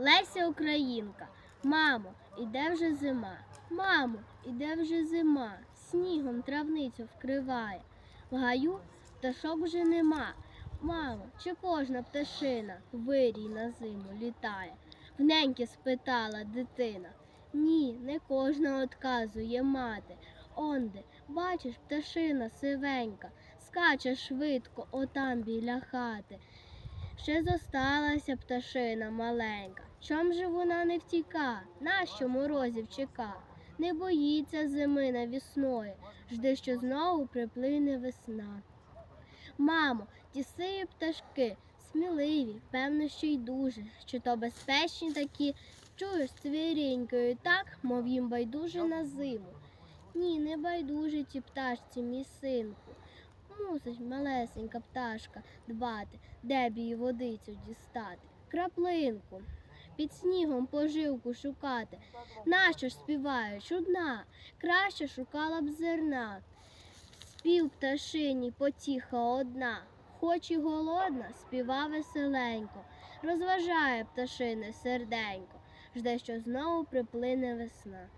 Леся Українка. Мамо, іде вже зима. Мамо, іде вже зима. Снігом травницю вкриває. В гаю пташок вже нема. Мамо, чи кожна пташина вирій на зиму літає? Вненьки спитала дитина. Ні, не кожна отказує мати. Онде, бачиш, пташина сивенька, скаче швидко отам біля хати. Ще зосталася пташина маленька. Чом же вона не втіка? Нащо морозів чека? Не боїться зими навісної, жде, що знову приплине весна. Мамо, ті сиві пташки, сміливі, певно, що й дуже, що то безпечні такі, чуєш цвірінькою так, мов їм байдуже на зиму. Ні, не байдуже ті пташці, мій синку. Мусить малесенька пташка дбати, де б її водицю дістати. Краплинку, під снігом поживку шукати. Нащо ж співає чудна, краще шукала б зерна. Спів пташині потіха одна, хоч і голодна, співа веселенько, розважає пташине серденько, жде, що знову приплине весна.